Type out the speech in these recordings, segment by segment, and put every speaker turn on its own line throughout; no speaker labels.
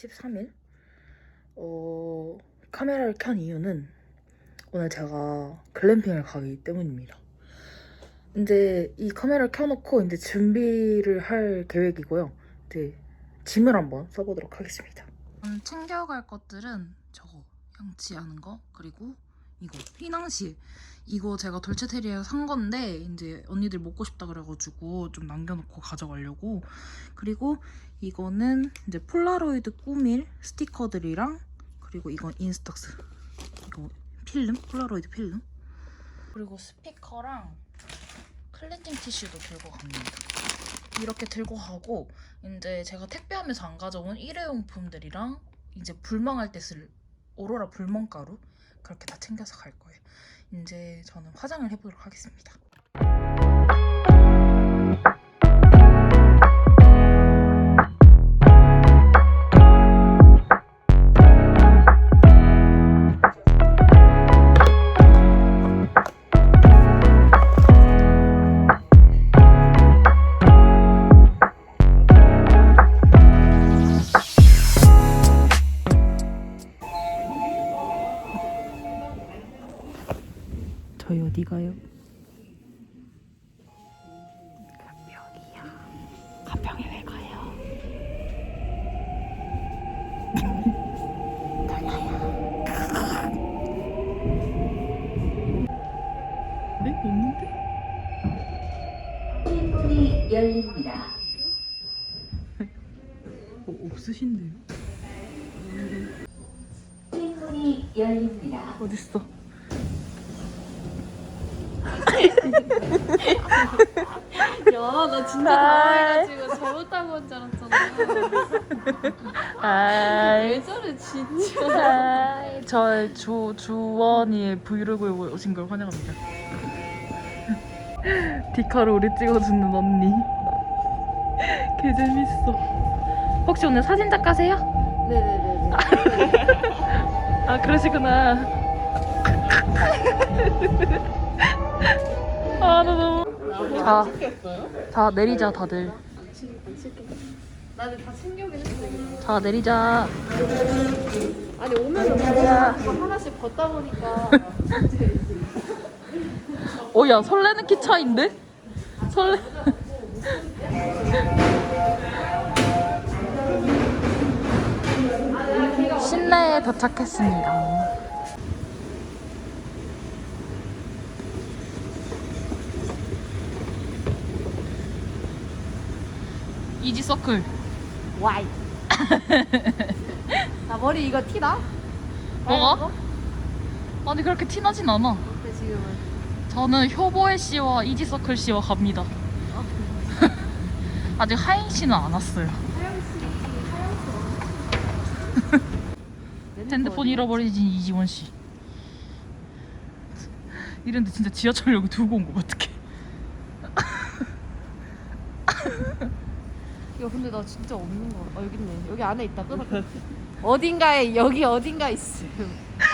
13일. 어, 카메라를 켠 이유는 오늘 제가 글램핑을 가기 때문입니다. 이제 이 카메라를 켜놓고 이제 준비를 할 계획이고요. 이제 짐을 한번 써보도록 하겠습니다. 음, 챙겨갈 것들은 저거 양치하는 거 그리고 이거 휘낭시 이거 제가 돌체테리에서 산 건데 이제 언니들 먹고 싶다 그래가지고 좀 남겨놓고 가져가려고 그리고 이거는 이제 폴라로이드 꾸밀 스티커들이랑 그리고 이건 인스톡스 이거 필름 폴라로이드 필름 그리고 스피커랑 클렌징 티슈도 들고 갑니다. 이렇게 들고 가고 이제 제가 택배하면서 안 가져온 일회용품들이랑 이제 불멍할 때 쓸 오로라 불멍가루 그렇게 다 챙겨서 갈 거예요. 이제 저는 화장을 해보도록 하겠습니다. 가요? 가평이요. 가평에 왜 가요? 달라요. 네? 없는데?
문이 열립니다.
어, 없으신데요?
문이 열립니다.
어딨어?
야, 나 진짜 당황해가지고 잘못한 건줄 알았잖아.
아이,
왜 저래, 진짜.
아이, 저 주, 주원이 브이로그에 오신 걸 환영합니다. 디카로 우리 찍어주는 언니. 개 재밌어. 혹시 오늘 사진 작가세요?
네네네네.
아 그러시구나. 너무. 자, 자 내리자 다들.
나는 다 챙겨오긴 했어. 이거.
자 내리자.
아니, 오면서 다 하나씩 걷다 보니까.
어야 설레는 키 차인데? 설레. 신내에 도착했습니다. 이지 서클.
와이. 나 머리 이거 티나?
뭐가? 아니 그렇게 티나진 않아.
근데 지금은.
저는 효보혜 씨와 이지 서클 씨와 갑니다. 아직 하인 씨는 안 왔어요. 핸드폰 잃어버린 이지원 씨. 이런데 진짜 지하철역에 두고 온 거 어떡해.
이거 근데 나 진짜 없는 거. 어, 여기 있네. 여기 안에 있다. 끊어. 어딘가에, 여기 어딘가 있음.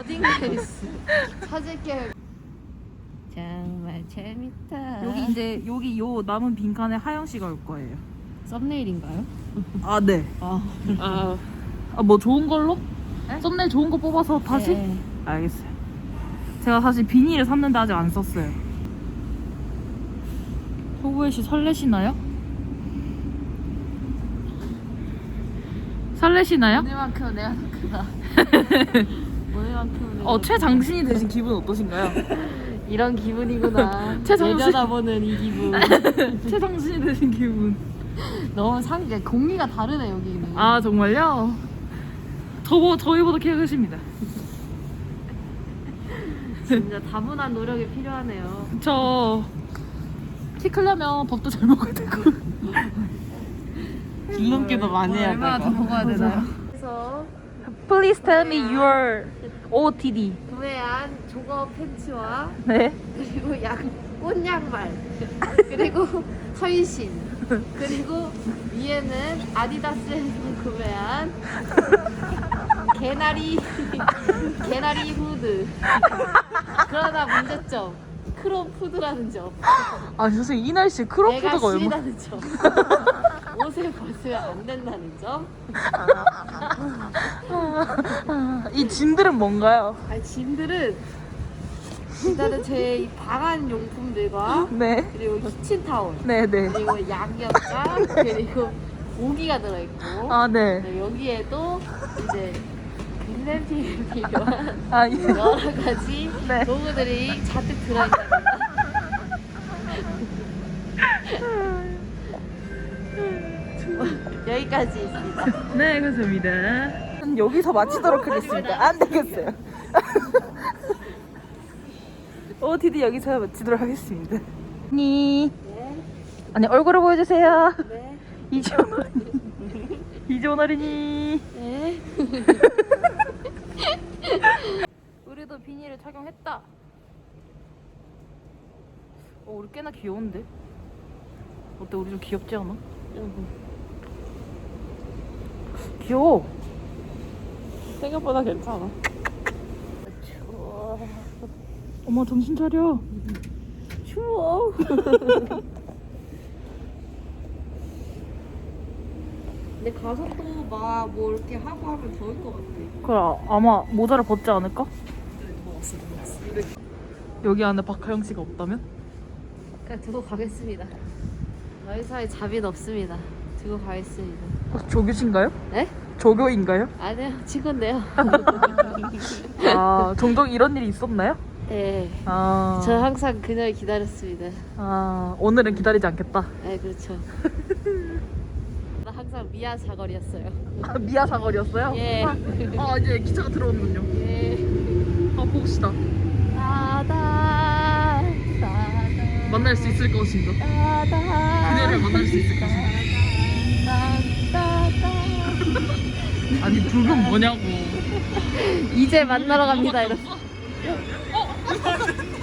어딘가에 있음. 찾을게. 정말 재밌다.
여기 이제 여기 요 남은 빈칸에 하영 씨가 올 거예요.
썸네일인가요?
아 네.
아. 아.
아 뭐 좋은 걸로?
네?
썸네일 좋은 거 뽑아서 다시?
네.
알겠어요. 제가 사실 비닐을 샀는데 아직 안 썼어요. 호구혜 씨 설레시나요? 설레시나요?
오늘만큼은 내가 더 크다. 오늘만큼은 내가
어
더
최장신이 되신 기분 어떠신가요?
크다. 이런 기분이구나.
최정신.
내려다보는 이 기분.
최장신이 되신 기분.
너무 상, 그러니까 공기가 다르네 여기는.
아 정말요? 저보 저희보다 키가 크십니다.
진짜 다분한 노력이 필요하네요.
저 키 크려면 밥도 잘 먹어야 되고.
줄넘기도 많이 해야
얼마나 더
되고.
먹어야 되나요? 그래서
Please tell me your OOTD.
구매한 조거 팬츠와
네.
그리고 양 꽃양말 그리고 서인신 그리고 위에는 아디다스에서 구매한 개나리 개나리 후드 그러나 문제점 크롬 푸드라는 점
아니 선생님 이 날씨에
내가
크롭푸드가 얼마?
실이라는 점 옷을 벗으면 안 된다는 점.
이 짐들은 뭔가요?
아니 짐들은 일단은 제이 방한 용품들과
네.
그리고 키친타올
네네.
그리고 양념장 그리고 고기가 들어있고
아, 네.
네, 여기에도 이제 글램핑에 필요한
아, 예.
여러 가지
네.
도구들이 잔뜩 들어있답 여기까지 있습니다.
네, 그렇습니다. 여기서 마치도록 하겠습니다. 안 되겠어요. OOTD 여기서 마치도록 하겠습니다. 니
네,
아니 얼굴을 보여주세요.
네,
이지원 어린이. 이지원 어린이.
네.
우리도 비닐을 착용했다. 어, 우리 꽤나 귀여운데? 어때, 우리 좀 귀엽지 않아? 귀여워.
생각보다 괜찮아.
추워. 엄마 정신 차려. 추워.
근데 가서 또 막 뭐 이렇게 하고 하면 더울 것 같아.
그래, 아마 모자를 벗지 않을까? 여기 안에 박하영 씨가 없다면?
그냥 두고 가겠습니다. 너희 사이 자비는 없습니다. 두고 가겠습니다.
혹시 조교신가요?
네?
조교인가요?
아니요, 친구인데요.
아, 종종 이런 일이 있었나요?
네.
아,
저 항상 그녀를 기다렸습니다.
아 오늘은 기다리지 않겠다.
네, 그렇죠. 나 항상 미아 사거리였어요.
아, 미아 사거리였어요?
예.
아, 이제 기차가 들어오는군요.
예.
아, 봅시다.
따다, 따다,
만날 수 있을 것인가?
따다.
그녀를 만날 수 있을 것인가? 아니, 불금 뭐냐고.
이제 만나러 갑니다, 이런.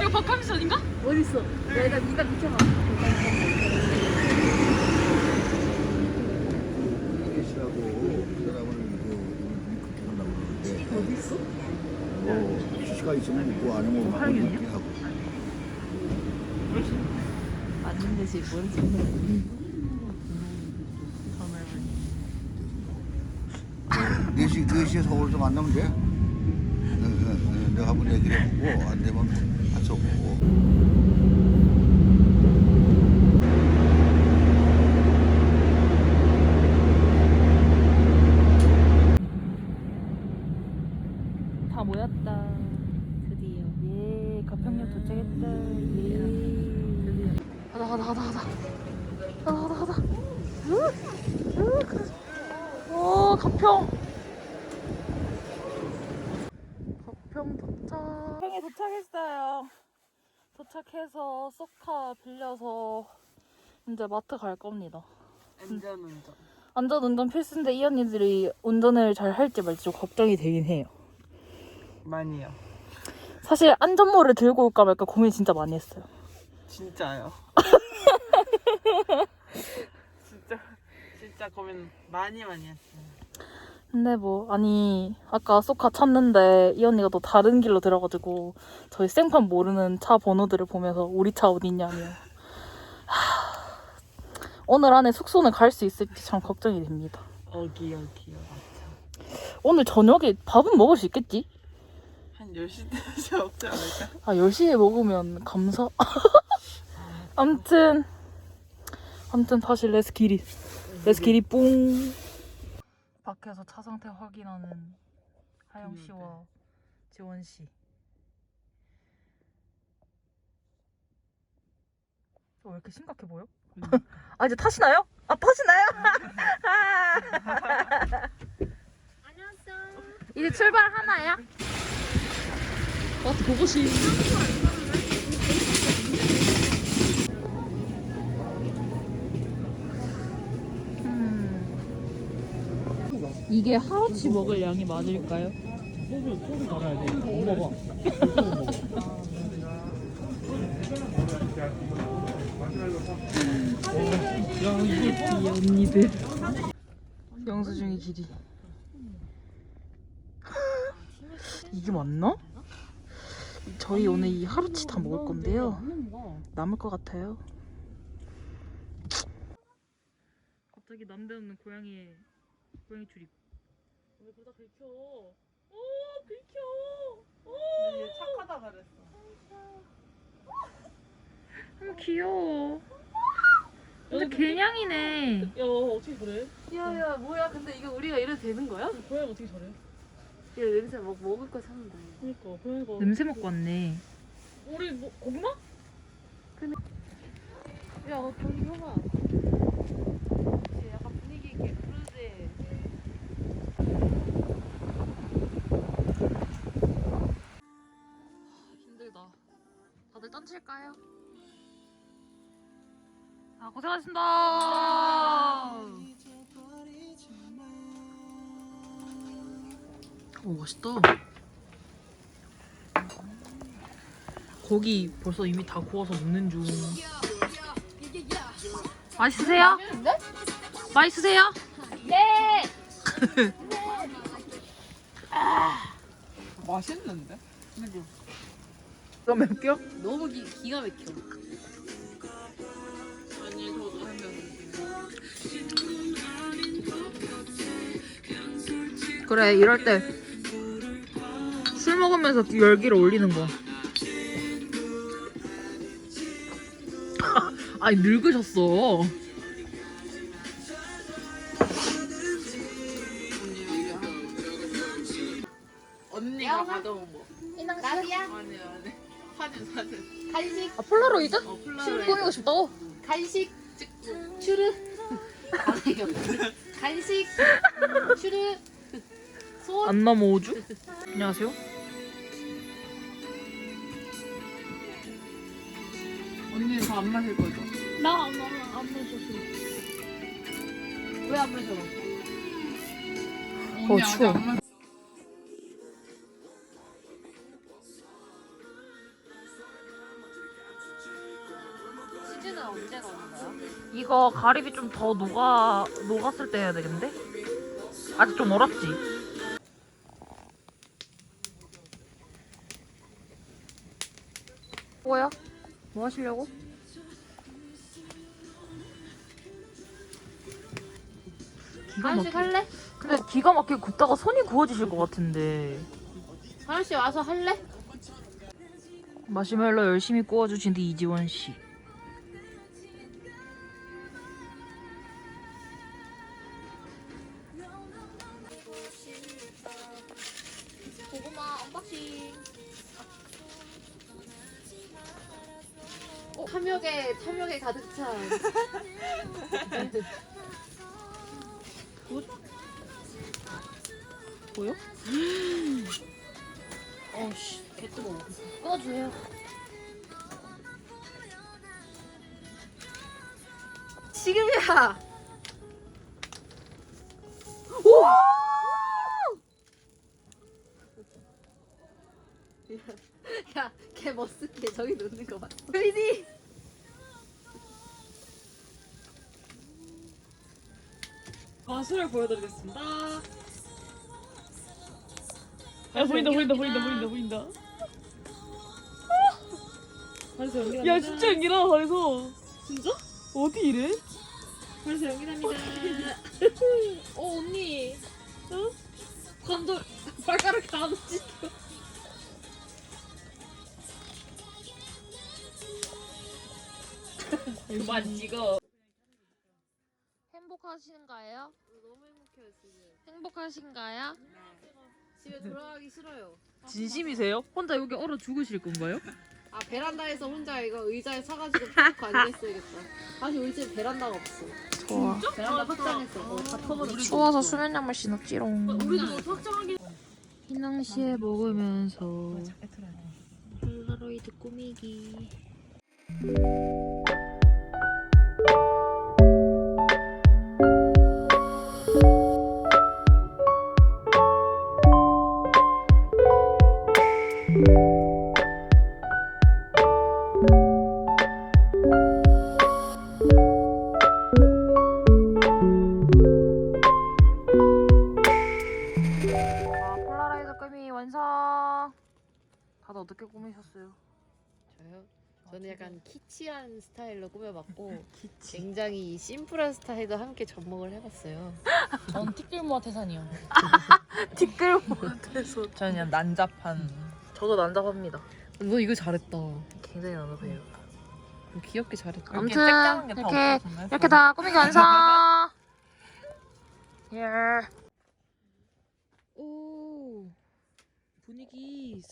이거 박하미 아닌가?
어딨어? 내가 니가 비켜봐.
씨하고 그 사람을 그 한다고 그러는데 어디 있어? 뭐 있으면 있고 아니면 막
활기는요?
이렇게 하고
맞는 듯이 모르지.
네 시네시에 서울에서 만나면 돼? 내가 한번 얘기를 해보고 안 되면 같이 오고.
다모였다.
드디어.
예, 가평역 도착했다. 예. 가다, 가다, 가다, 가다. 가다, 가다, 가다. 오, 가평. 가평 도착. 가평에 도착했어요. 도착해서 쏘카 빌려서 이제 마트 갈 겁니다.
안전운전.
안전 운전 필수인데 이 언니들이 운전을 잘 할지 말지 좀 걱정이 되긴 해요.
많이요.
사실 안전모를 들고 올까 말까 고민 진짜 많이 했어요.
진짜요. 진짜 진짜 고민 많이 많이 했어요.
근데 뭐 아니 아까 쏘카 찾는데 이 언니가 또 다른 길로 들어가지고 저희 생판 모르는 차 번호들을 보면서 우리 차 어딨냐며 하, 오늘 안에 숙소는 갈 수 있을지 참 걱정이 됩니다.
어기. 맞죠.
오늘 저녁에 밥은 먹을 수 있겠지?
한 10시 되지 없지 않을까?
아 10시에 먹으면 감사 암튼 암튼 다시 레스 기리 레스 기리 뿡 밖에서 차 상태 확인하는 하영 씨와 지원 씨. 어, 왜 이렇게 심각해 보여? 아 이제 타시나요? 아 타시나요?
이제 출발 하나요?
어 보고 이게 하루치 먹을 양이 맞을까요? 이 언니들 영수증이 길이 이게 맞나? 저희 오늘 이 하루치 다 먹을 건데요 남을 것 같아요 갑자기 남대없는 고양이의 고양이 출입.
왜 그러다 긁혀? 오 긁혀. 근데 얘 착하다 그랬어.
어 귀여워. 근데 개냥이네.
야 어떻게 그래?
야야 뭐야 근데 이거 우리가 이래도 되는 거야? 야
고양이 어떻게 저래?
냄새 막 먹을 거 사는데
그러니까 고양이가
냄새 맡고 왔네.
우리 뭐 고구마?
야 어, 저기 봐
딴칠까요? 아 고생하셨습니다. 오 맛있다. 고기 벌써 이미 다 구워서 먹는 중. 맛있으세요? 맛있으세요?
맛있는데?
너무 기, 기가 막혀
아니 저도.
그래 이럴 때 술 먹으면서 열기를 올리는 거. 아니 늙으셨어.
언니가 가져온 거.
나비야
아니 아니. 사진 사진.
간식
아 폴라로이드?
어 플라워.
꾸미고 싶다고?
간식 슈르 아니요 간식 슈르 소원
안 넘어오죠? 안녕하세요.
언니 저 안 마실 거죠?
나안 마셔 왜안 마셔
언니 아직
추워.
안 마.
시즌은 언제가 오는 거야?
이거 가리비 좀 더 녹아 녹았을 때 해야 되겠는데? 아직 좀 얼었지. 뭐야? 뭐 하시려고? 기가
한식. 할래?
근데 기가 막히게 굽다가 손이 구워지실 것 같은데.
씨 와서 할래?
마시멜로 열심히 구워주신 뒤 이지원 씨.
탐욕에 탐욕에 가득 찬
보여?
어씨 개 뜨거워 꺼주세요 지금이야 야, 걔 머쓱해. 저기 놓는 거 봤어.
마술을 보여드리겠습니다. 야 보인다 보인다 보인다 보인다 보인다.
벌써 연기
야 진짜 연기나 잘해서. 진짜? 어디 이래?
벌써 연기 납니다. 어, 언니. 어? 관절, 발가락 다 놓지.
그만 찍어.
행복하신가요? 너무 행복해요, 지금. 행복하신가요? 집에 돌아가기 싫어요.
진심이세요? 혼자 여기 얼어 죽으실 건가요?
아, 베란다에서 혼자 이거 의자에 서가지고 펴놓고 앉아있어야겠다. 다시 우리 집에 베란다가 없어.
좋아.
베란다 확장했어. 어, 다 터버렸어.
추워서 수면 양말 신었지롱.
우리도 뭐 확정하기.
휘낭시에 먹으면서 폴라로이드 꾸미기.
키치한 스타일로 꾸며봤고 굉장히 심플한 스타일도 함께 접목을 해봤어요.
전 티끌모아 태산이요.
티끌 못해서.
저는 그냥 난잡한.
저도 난잡합니다.
너 이거 잘했다.
굉장히 난잡해요.
너 귀엽게 잘했다.
이렇게
아무튼
게다
이렇게
없어졌네.
이렇게 다 꾸미기 완성. 예.
오 분위기.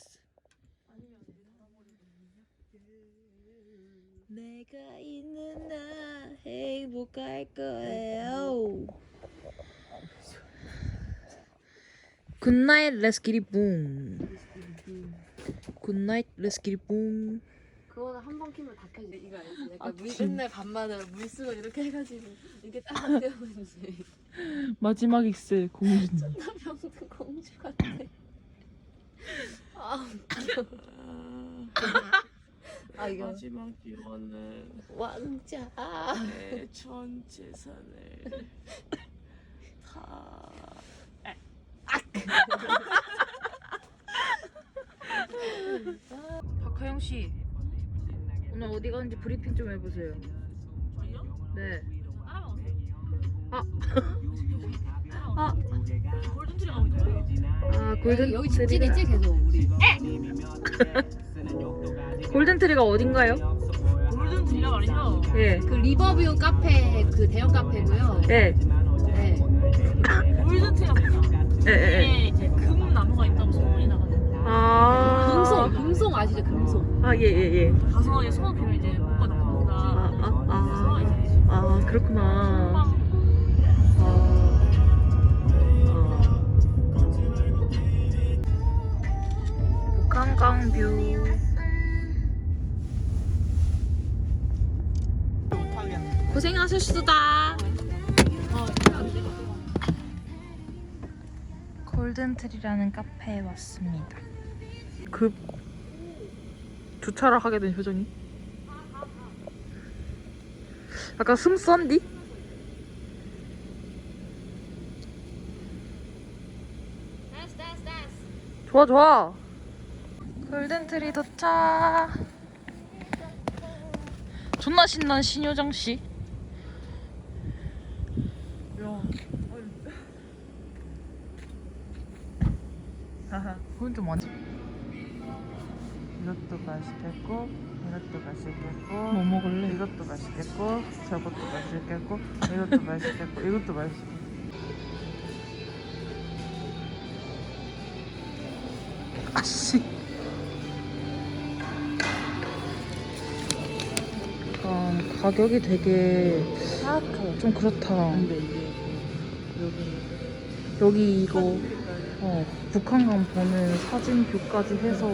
내가 있는 나 행복할 거예요.
굿나잇 렛츠 기리 붐. 굿나잇 렛츠 기리 붐.
그거는 한 번 키면 다 켜지. 이거 알지? 약간
아,
물
진-
맨날 밤마다 물쓰고 이렇게 해가지고 이렇게 딱 이제
마지막 익스 공주.
남영도 공주 같아. 아 웃겨. 아 이거
마지막 기원은
왕자.
내 전 재산을 다.
박하영 씨. 오늘 어디 가는지 브리핑 좀 해보세요. 네. 아.
골든트리 가고 있어요.
아 골든
여기
트리가
직진이지 계속 우리.
골든 트리가 어딘가요?
골든 트리가 말이죠.
예.
그 리버뷰 카페 그 대형 카페고요.
예.
네.
골든 트리가 뭐냐?
예. 예.
이게 이제 금 나무가 있다고 소문이 나거든요.
아.
금송 금송 아시죠 금송.
아, 예, 예, 예.
가서 이제 소원 빌면 이제 뭐가 나옵니다.
아, 아,
그래서
아.
이제
아, 그렇구나.
소망
북한강 뷰. 고생하셨습니다. 골든트리라는 카페에 왔습니다. 급 주차를 하게 된 표정이. 약간 숨썬디? 좋아 좋아. 골든트리 도착. 존나 신난 신효정 씨. 그건 좀 많지.
이것도 맛있겠고 이것도 맛있겠고
뭐 먹을래?
이것도 맛있겠고 저것도 맛있겠고 이것도 맛있겠고 이것도 맛있겠고
아씨. 약간 가격이 되게
사악해요
좀 그렇다.
근데 이게 여기
여기 이거 어, 북한강 보는 사진 뷰까지 해서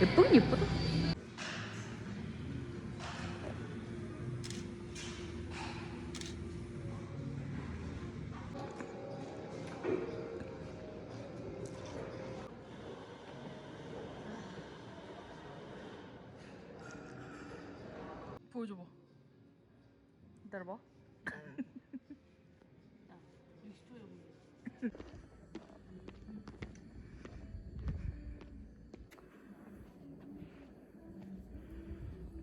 예쁘긴 예쁘다. 보여줘봐. 기다려봐.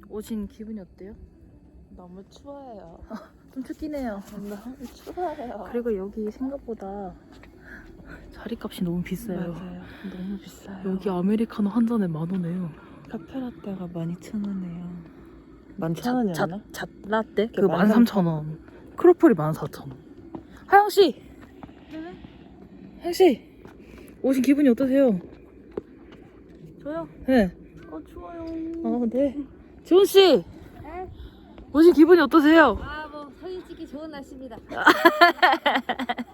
오신 기분이 어때요?
너무 추워요
좀 춥긴 해요.
너무 추워요
그리고 여기 생각보다 자리값이 너무 비싸요.
맞아요 너무 비싸요
여기 아메리카노 한 잔에 만 원이에요.
카페라떼가 12,000원이에요
자,
11,000원이었나?
자, 라떼?
그게
그 13,000원. 크로플이 14,000원. 하영 씨! 하영 씨! 오신 기분이 어떠세요?
저요?
네.
어 추워요
어, 네. 지원 씨! 오신 기분이 어떠세요?
아 뭐 사진 찍기 좋은 날씨입니다.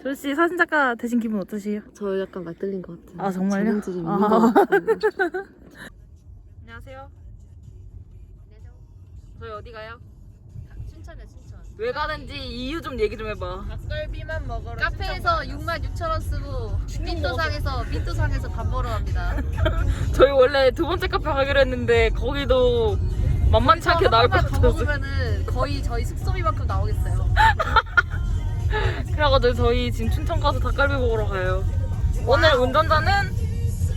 지원 씨 사진 작가 되신 기분 어떠세요?
저 약간 맞들린 것 같아요.
아, 정말요?
있는
아.
것 같아요.
안녕하세요. 저희 어디 가요? 왜 가는지 이유 좀 얘기 좀 해봐.
닭갈비만 먹으러
카페에서 6만 6천 원 쓰고 민토상에서 민토상에서 밥 먹으러 갑니다.
저희 원래 두 번째 카페 가기로 했는데 거기도 만만치 않게 나올 것
더
같아서
먹으면은 거의 저희 숙소비만큼 나오겠어요.
그래가지고 저희 지금 춘천 가서 닭갈비 먹으러 가요. 오늘 운전자는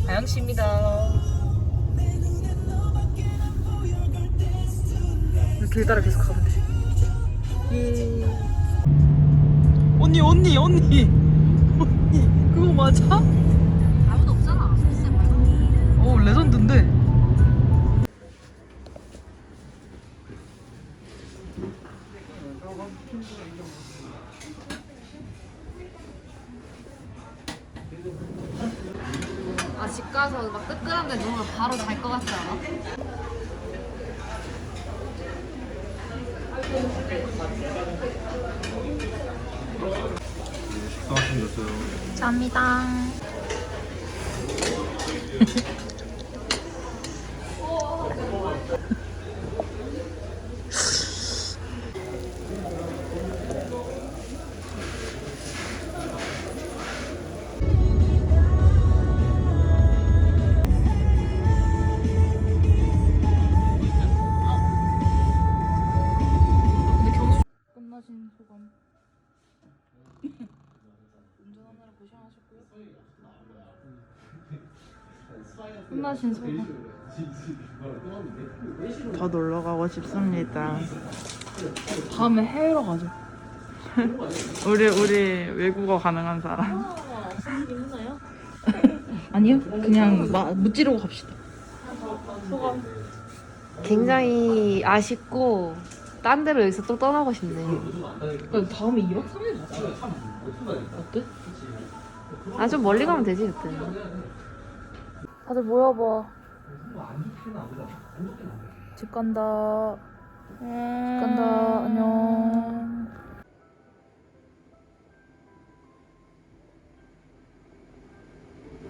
다영 씨입니다. 길 따라 계속. 예. 언니, 언니, 언니. 언니, 그거 맞아?
아무도 없잖아.
오, 레전드인데.
아, 집 가서 막 뜨끈한데 누우면 바로 잘 것 같지 않아? 감사합니다.
더 놀러 가고 싶습니다.
다음에 해외로 가죠.
우리 우리 외국어 가능한 사람.
아니요, 그냥 마, 무찌르고 갑시다.
굉장히 아쉽고 딴 데로 여기서 또 떠나고 싶네.
다음에 2박 3일 가자. 어때?
아 좀 멀리 가면 되지 그때.
다들 모여봐. 집 간다. 음. 집 간다. 안녕.